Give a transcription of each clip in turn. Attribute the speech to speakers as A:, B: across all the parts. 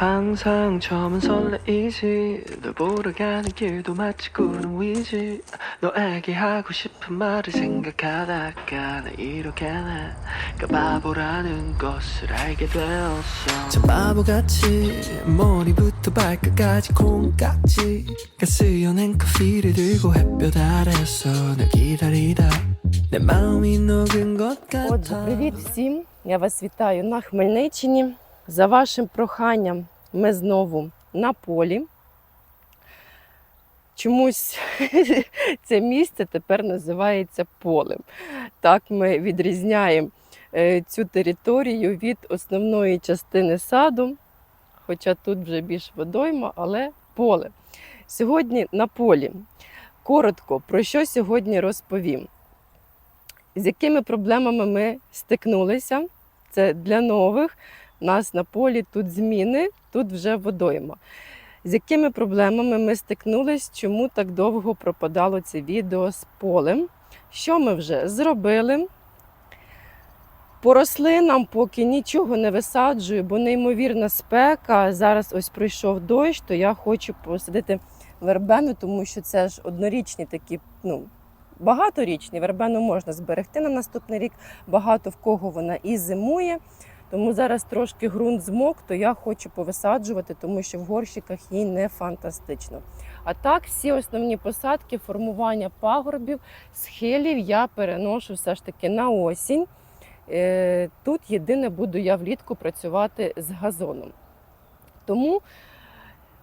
A: 항상 처음은 설레이지 널 보러 가는 길도 마치 구름 위지 너에게 하고 싶은 말을 생각하다가 나 이렇게 내가 바보라는 것을 알게 되었어 참 바보같이 머리부터 발끝까지 콩깍지가 쓰여낸 커피를 들고 햇볕 아래서 널 기다리다 내 마음이 녹은 것
B: Отже,
A: 같아
B: привіт всім! Я вас вітаю на Хмельниччині. За вашим проханням, ми знову на полі. Чомусь це місце тепер називається полем. Так ми відрізняємо е, цю територію від основної частини саду, хоча тут вже більш водойма, але поле. Сьогодні на полі. Коротко, про що сьогодні розповім з якими проблемами ми стикнулися. Це для нових. У нас на полі тут зміни, тут вже водойма. З якими проблемами ми стикнулись, чому так довго пропадало це відео з полем? Що ми вже зробили? По рослинам поки нічого не висаджую, бо неймовірна спека. Зараз ось пройшов дощ, то я хочу посадити вербену, тому що це ж однорічні такі, ну, багаторічні. Вербену можна зберегти на наступний рік. Багато в кого вона і зимує. Тому зараз трошки ґрунт змок, то я хочу повисаджувати, тому що в горщиках їй не фантастично. А так, всі основні посадки, формування пагорбів, схилів я переношу все ж таки на осінь. Е, Тут єдине буду я влітку працювати з газоном. Тому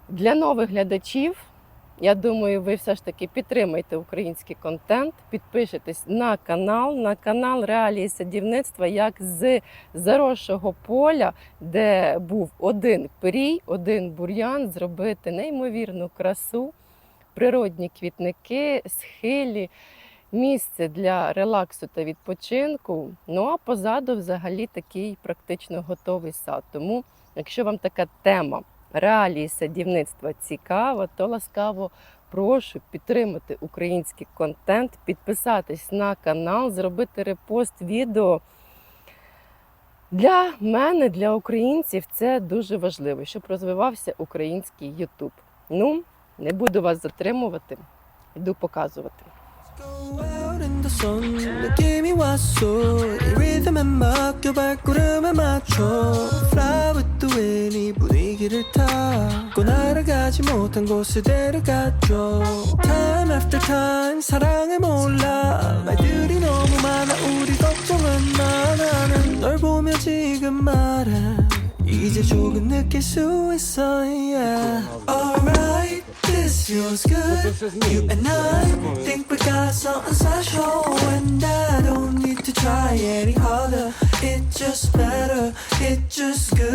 B: для нових глядачів я думаю, ви все ж таки підтримайте український контент, підпишетесь на канал, на канал реалії садівництва, як з заросшого поля, де був один пирій, один бур'ян, зробити неймовірну красу, природні квітники, схилі, місце для релаксу та відпочинку. Ну а позаду взагалі такий практично готовий сад. Тому, якщо вам така тема реалії садівництва цікаво, то ласкаво прошу підтримати український контент, підписатись на канал, зробити репост відео. Для мене, для українців, це дуже важливо, щоб розвивався український Ютуб. Ну, не буду вас затримувати, йду показувати.
A: Wind 이 분위기를 타고 날아가지 못한 곳에 데려가줘 Time after time 사랑에 몰라 말들이 너무 많아 우리 걱정은 많아는 널 보며 지금 말해 이제 조금 느낄 수 있어 yeah. Alright this feels good You and I think we got something special And I don't need to try any harder It just better, it just good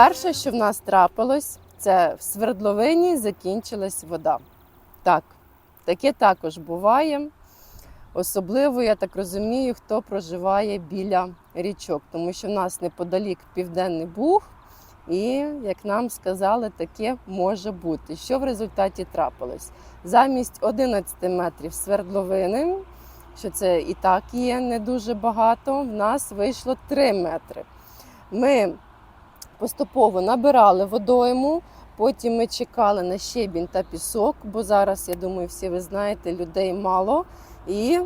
B: Перше, що в нас трапилось, це в свердловині закінчилась вода. Так, таке також буває. Особливо, я так розумію, хто проживає біля річок, тому що в нас неподалік Південний Буг, і, як нам сказали, таке може бути. Що в результаті трапилось? Замість 11 метрів свердловини, що це і так є не дуже багато, в нас вийшло 3 метри. Ми поступово набирали водойму. Потім ми чекали на щебінь та пісок, бо зараз, я думаю, всі ви знаєте, людей мало. І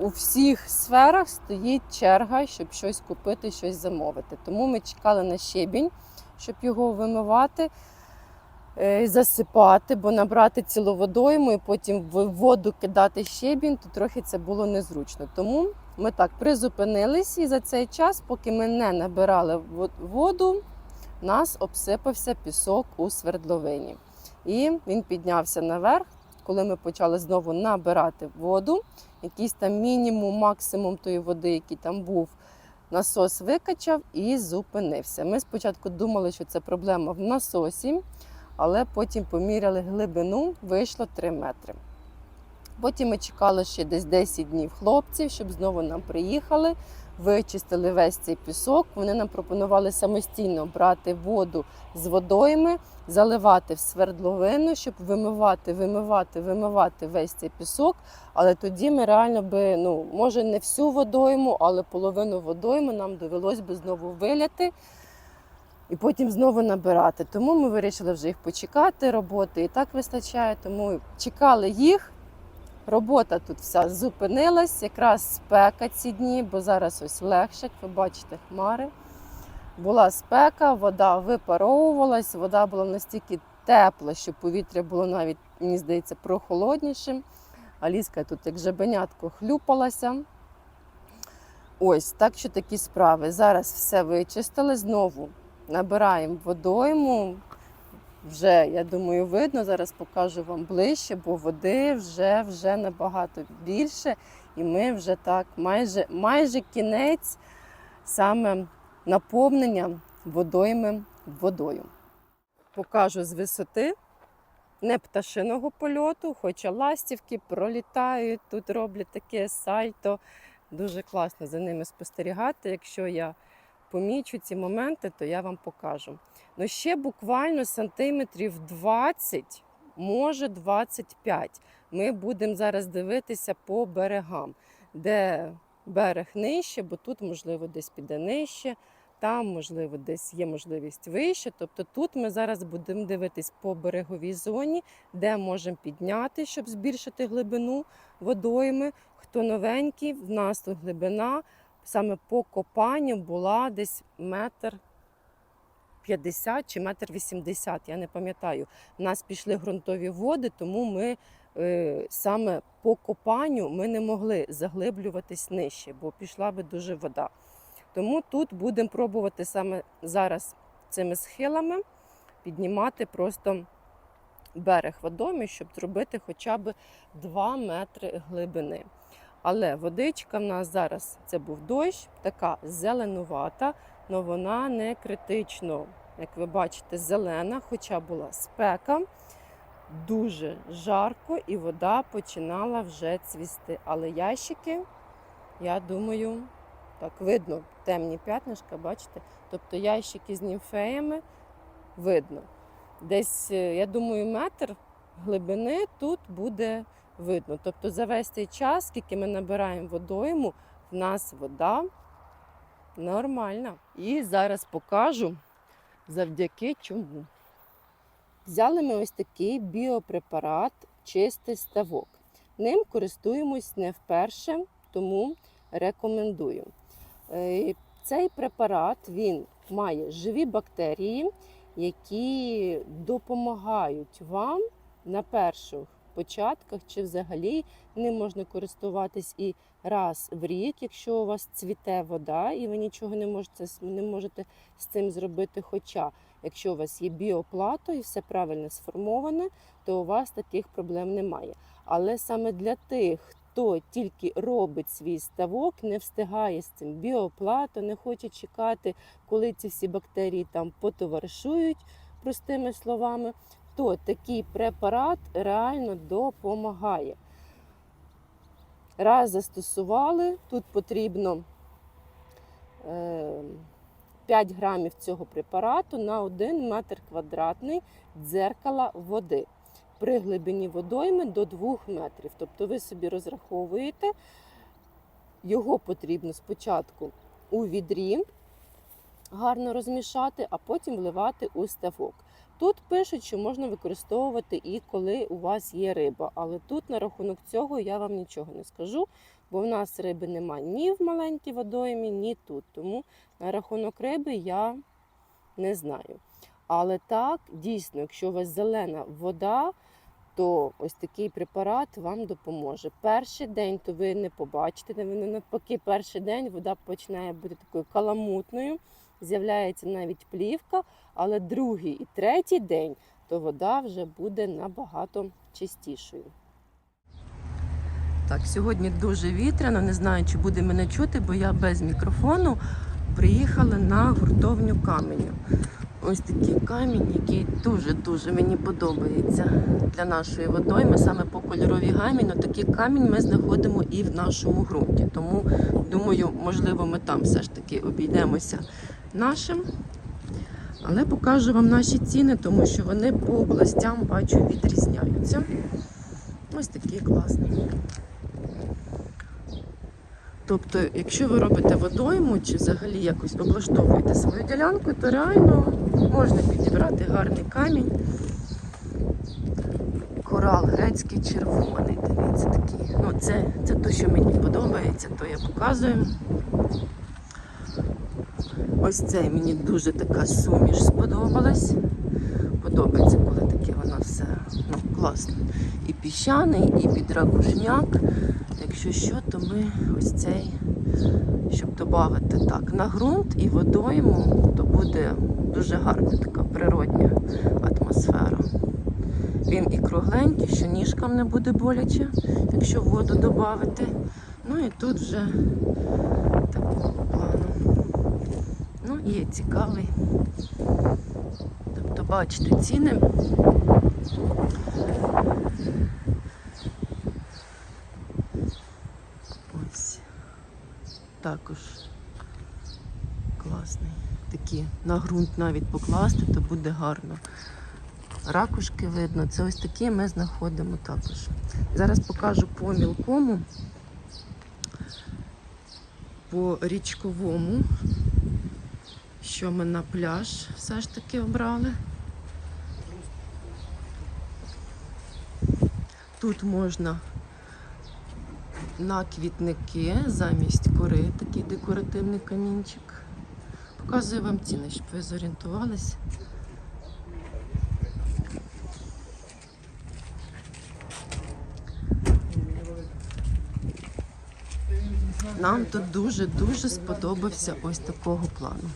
B: у всіх сферах стоїть черга, щоб щось купити, щось замовити. Тому ми чекали на щебінь, щоб його вимивати, е, засипати, бо набрати цілу водойму і потім в воду кидати щебінь, то трохи це було незручно. Тому ми так призупинились і за цей час, поки ми не набирали воду, нас обсипався пісок у свердловині. І він піднявся наверх. Коли ми почали знову набирати воду, якийсь там мінімум, максимум тої води, який там був, насос викачав і зупинився. Ми спочатку думали, що це проблема в насосі, але потім поміряли глибину, вийшло 3 метри. Потім ми чекали ще десь 10 днів хлопців, щоб знову нам приїхали, вичистили весь цей пісок. Вони нам пропонували самостійно брати воду з водойми, заливати в свердловину, щоб вимивати, вимивати, вимивати весь цей пісок. Але тоді ми реально би, ну може не всю водойму, але половину водойми нам довелось би знову виляти і потім знову набирати. Тому ми вирішили вже їх почекати. Роботи і так вистачає. Тому чекали їх. Робота тут вся зупинилась, якраз спека ці дні, бо зараз ось легше, як ви бачите, хмари. Була спека, вода випаровувалась, вода була настільки тепла, що повітря було навіть, мені здається, прохолоднішим. Аліска тут як жабенятко хлюпалася. Ось так що такі справи. Зараз все вичистили знову. Набираємо водойму. Вже, я думаю, видно. Зараз покажу вам ближче, бо води вже, вже набагато більше. І ми вже так майже, майже кінець саме наповнення водойми водою. Покажу з висоти не пташиного польоту, хоча ластівки пролітають, тут роблять таке сальто. Дуже класно за ними спостерігати. Якщо я помічу ці моменти, то я вам покажу. Ну ще буквально сантиметрів 20, може 25. Ми будемо зараз дивитися по берегам, де берег нижче, бо тут, можливо, десь піде нижче, там, можливо, десь є можливість вище. Тобто тут ми зараз будемо дивитись по береговій зоні, де можемо підняти, щоб збільшити глибину водойми. Хто новенький, в нас тут глибина саме по копанню була десь метр 50 чи метр 80, я не пам'ятаю. У нас пішли ґрунтові води, тому ми е, саме по копанню ми не могли заглиблюватись нижче, бо пішла би дуже вода. Тому тут будемо пробувати саме зараз цими схилами піднімати просто берег водомі, щоб зробити хоча б 2 метри глибини. Але водичка в нас зараз це був дощ, така зеленувата, але вона не критично, як ви бачите, зелена, хоча була спека, дуже жарко, і вода починала вже цвісти. Але ящики, я думаю, так видно, темні п'ятнишка, бачите? Тобто ящики з німфеями видно. Десь, е, я думаю, метр глибини тут буде видно. Тобто за весь цей час, скільки ми набираємо водойму, в нас вода нормальна. І зараз покажу завдяки чому. Взяли ми ось такий біопрепарат чистий ставок. Ним користуємось не вперше, тому рекомендую. Е, Цей препарат він має живі бактерії, які допомагають вам на перших початках чи взагалі ним можна користуватись і раз в рік, якщо у вас цвіте вода, і ви нічого не можете, не можете з цим зробити. Хоча, якщо у вас є біоплато і все правильно сформоване, то у вас таких проблем немає. Але саме для тих, хто тільки робить свій ставок, не встигає з цим біоплато, не хоче чекати, коли ці всі бактерії там потоваришують, простими словами, то такий препарат реально допомагає. Раз застосували, тут потрібно е, 5 грамів цього препарату на 1 метр квадратний дзеркала води при глибині водойми до 2 метрів. Тобто ви собі розраховуєте, його потрібно спочатку у відрі гарно розмішати, а потім вливати у ставок. Тут пишуть, що можна використовувати і коли у вас є риба. Але тут на рахунок цього я вам нічого не скажу, бо в нас риби немає ні в маленькій водоймі, ні тут. Тому на рахунок риби я не знаю. Але так, дійсно, якщо у вас зелена вода, то ось такий препарат вам допоможе. Перший день то ви не побачите, навпаки, перший день вода починає бути такою каламутною, з'являється навіть плівка, але другий і третій день то вода вже буде набагато чистішою. Так, сьогодні дуже вітряно, не знаю, чи буде мене чути, бо я без мікрофону приїхала на гуртовню каменю. Ось такий камінь, який дуже-дуже мені подобається для нашої водойми, саме по кольоровій гамі. Ну, такий камінь ми знаходимо і в нашому ґрунті. Тому думаю, можливо, ми там все ж таки обійдемося нашим. Але покажу вам наші ціни, тому що вони по областям бачу відрізняються. Ось такий класний. Тобто, якщо ви робите водойму чи взагалі якось облаштовуєте свою ділянку, то реально можна підібрати гарний камінь. Корал грецький червоний. Дивіться такий. Ну, це, це те, що мені подобається, то я показую. Ось цей мені дуже така суміш сподобалась. Подобається, коли таке воно все ну, класно. І піщаний, і підракушняк. Якщо що, то ми ось цей, щоб додати так на ґрунт і водойму, то буде дуже гарна така природня атмосфера. Він і кругленький, що ніжкам не буде боляче, якщо воду додати. Ну і тут вже такого плану. Ну і цікавий. Тобто, бачите, ціни. Ось. Також класний. Такі на ґрунт навіть покласти, то буде гарно. Ракушки видно. Це ось такі ми знаходимо також. Зараз покажу по мілкому, по річковому, що ми на пляж все ж таки обрали. Тут можна на квітники замість кори такий декоративний камінчик. Показую вам ціни, щоб ви зорієнтувалися. Нам тут дуже-дуже сподобався ось такого плану.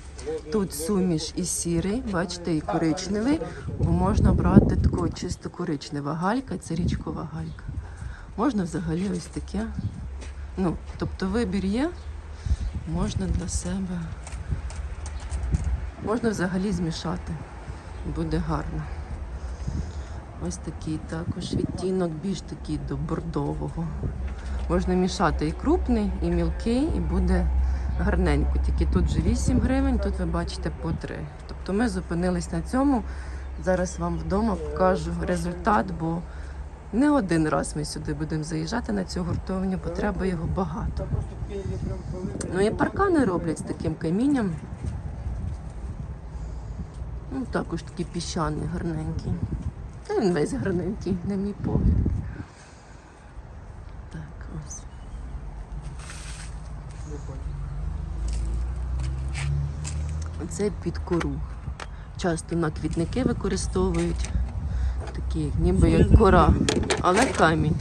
B: Тут суміш і сірий, бачите, і коричневий, бо можна брати таку чисто коричнева галька, це річкова галька. Можна взагалі ось таке. Ну, тобто вибір є, можна для себе. Можна взагалі змішати. Буде гарно. Ось такий також відтінок, більш такий до бордового. Можна мішати і крупний, і мілкий, і буде гарненько. Тільки тут вже 8 гривень, тут ви бачите по 3. Тобто ми зупинились на цьому. Зараз вам вдома покажу результат, бо не один раз ми сюди будемо заїжджати на цю гуртовню, бо треба його багато. Ну і паркани роблять з таким камінням. Ну, також такий піщаний, гарненький. Та він весь гарненький, на мій погляд. Так, ось. Оце під кору. Часто на квітники використовують такі, ніби як кора, але камінь.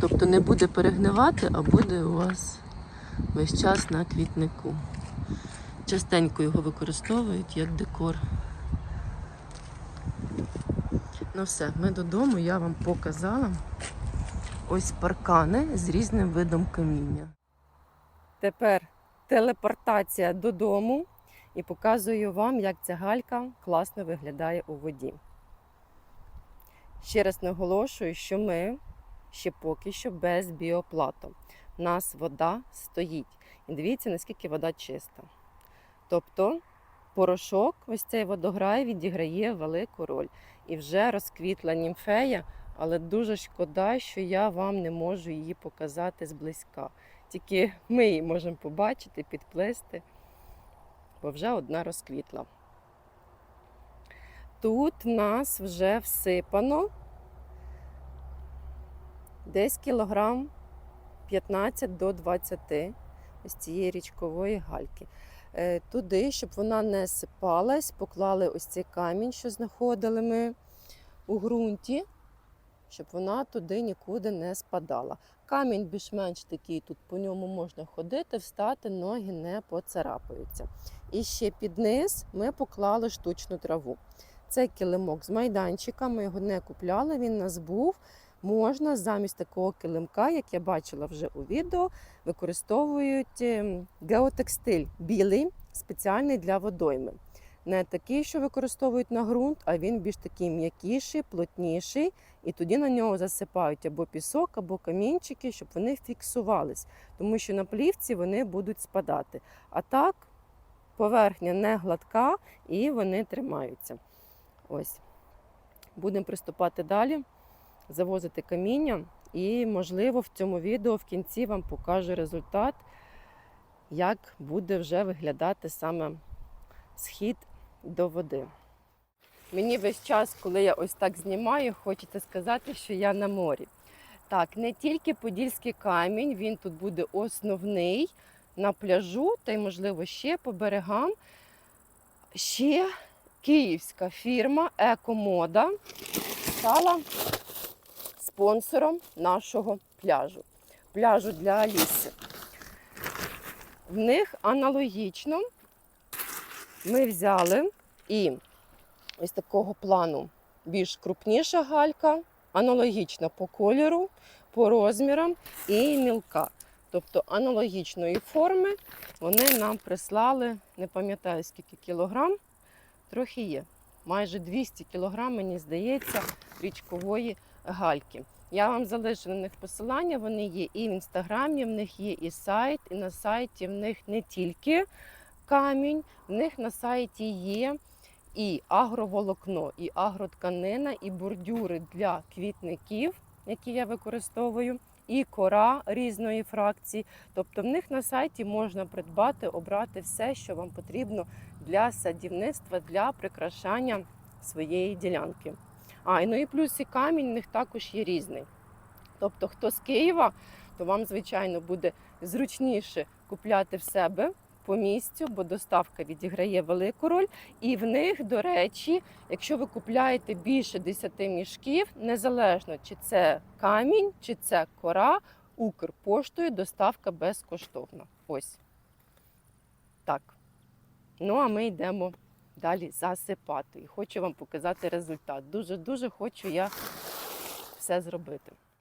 B: Тобто не буде перегнивати, а буде у вас весь час на квітнику. Частенько його використовують як декор. Ну все, ми додому, я вам показала ось паркани з різним видом каміння. Тепер телепортація додому і показую вам, як ця галька класно виглядає у воді. Ще раз наголошую, що ми ще поки що без біоплату. У нас вода стоїть. І дивіться, наскільки вода чиста. Тобто порошок, ось цей водограй відіграє велику роль. І вже розквітла німфея, але дуже шкода, що я вам не можу її показати зблизька. Тільки ми її можемо побачити, підплисти, бо вже одна розквітла. Тут нас вже всипано десь кілограм 15 до 20 ось цієї річкової гальки. Е, Туди, щоб вона не сипалась, поклали ось цей камінь, що знаходили ми у ґрунті, щоб вона туди нікуди не спадала. Камінь більш-менш такий, тут по ньому можна ходити, встати, ноги не поцарапаються. І ще під низ ми поклали штучну траву. Це килимок з майданчика, ми його не купляли, він у нас був. Можна замість такого килимка, як я бачила вже у відео, використовують ем, геотекстиль білий, спеціальний для водойми. не такий, що використовують на ґрунт, а він більш такий м'якіший, плотніший, і тоді на нього засипають або пісок, або камінчики, щоб вони фіксувались, тому що на плівці вони будуть спадати. А так поверхня не гладка і вони тримаються. Ось. Будемо приступати далі, завозити каміння, і, можливо, в цьому відео в кінці вам покажу результат, як буде вже виглядати саме схід до води. Мені весь час, коли я ось так знімаю, хочеться сказати, що я на морі. Так, не тільки подільський камінь, він тут буде основний на пляжу, та й, можливо, ще по берегам. Ще київська фірма Екомода стала спонсором нашого пляжу. Пляжу для Аліси. В них аналогічно ми взяли і ось такого плану більш крупніша галька, аналогічна по кольору, по розмірам і мілка. Тобто аналогічної форми вони нам прислали, не пам'ятаю скільки кілограм, трохи є. Майже 200 кілограм, мені здається, річкової гальки. Я вам залишу на них посилання. Вони є і в інстаграмі, в них є і сайт, і на сайті в них не тільки камінь, в них на сайті є і агроволокно, і агротканина, і бордюри для квітників, які я використовую, і кора різної фракції. Тобто в них на сайті можна придбати, обрати все, що вам потрібно для садівництва, для прикрашання своєї ділянки. А, ну і плюс і камінь в них також є різний. Тобто, хто з Києва, то вам, звичайно, буде зручніше купляти в себе по місцю, бо доставка відіграє велику роль. І в них, до речі, якщо ви купляєте більше 10 мішків, незалежно чи це камінь, чи це кора, Укрпоштою доставка безкоштовна. Ось так. Ну, а ми йдемо далі засипати. І хочу вам показати результат. Дуже-дуже хочу я все зробити.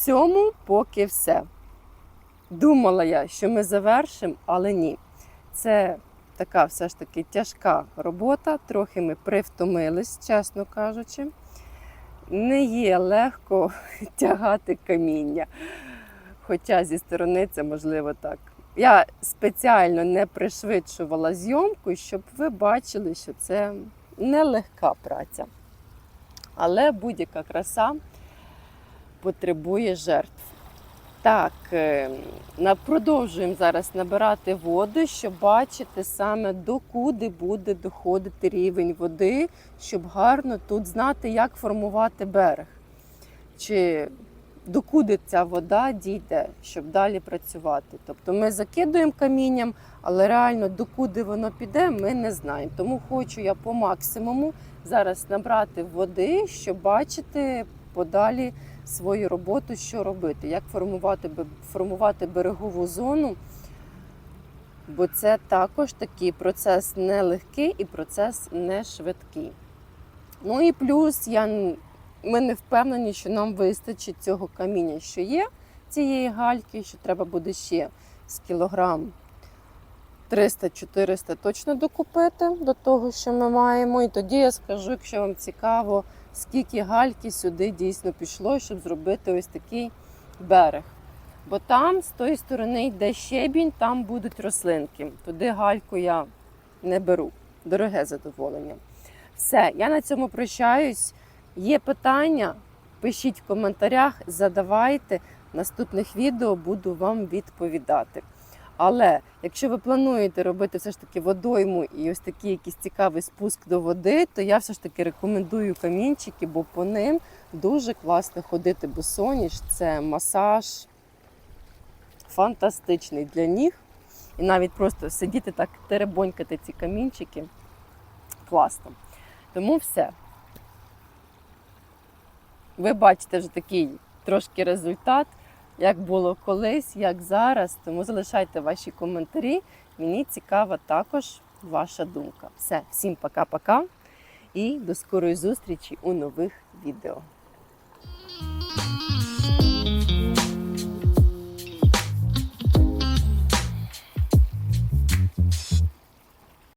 B: цьому поки все. Думала я, що ми завершимо, але ні. Це така все ж таки тяжка робота. Трохи ми привтомились, чесно кажучи. Не є легко тягати каміння. Хоча зі сторони це можливо так. Я спеціально не пришвидшувала зйомку, щоб ви бачили, що це нелегка праця. Але будь-яка краса потребує жертв. Так, е, продовжуємо зараз набирати воду, щоб бачити саме докуди буде доходити рівень води, щоб гарно тут знати, як формувати берег. Чи докуди ця вода дійде, щоб далі працювати. Тобто ми закидуємо камінням, але реально докуди воно піде, ми не знаємо. Тому хочу я по максимуму зараз набрати води, щоб бачити подалі свою роботу, що робити, як формувати, формувати берегову зону. Бо це також такий процес нелегкий і процес не швидкий. Ну і плюс я, ми не впевнені, що нам вистачить цього каміння, що є, цієї гальки, що треба буде ще з кілограм 300-400 точно докупити до того, що ми маємо. І тоді я скажу, якщо вам цікаво, скільки гальки сюди дійсно пішло, щоб зробити ось такий берег. Бо там з тої сторони йде щебінь, там будуть рослинки. Туди гальку я не беру. Дороге задоволення. Все, я на цьому прощаюсь. Є питання, пишіть в коментарях, задавайте. Наступних відео буду вам відповідати. Але якщо ви плануєте робити все ж таки водойму і ось такий якийсь цікавий спуск до води, то я все ж таки рекомендую камінчики, бо по ним дуже класно ходити босоніж. Це масаж фантастичний для ніг. І навіть просто сидіти так, теребонькати ці камінчики. Класно. Тому все. Ви бачите вже такий трошки результат, як було колись, як зараз. Тому залишайте ваші коментарі. Мені цікава також ваша думка. Все, всім пока-пока і до скорої зустрічі у нових відео.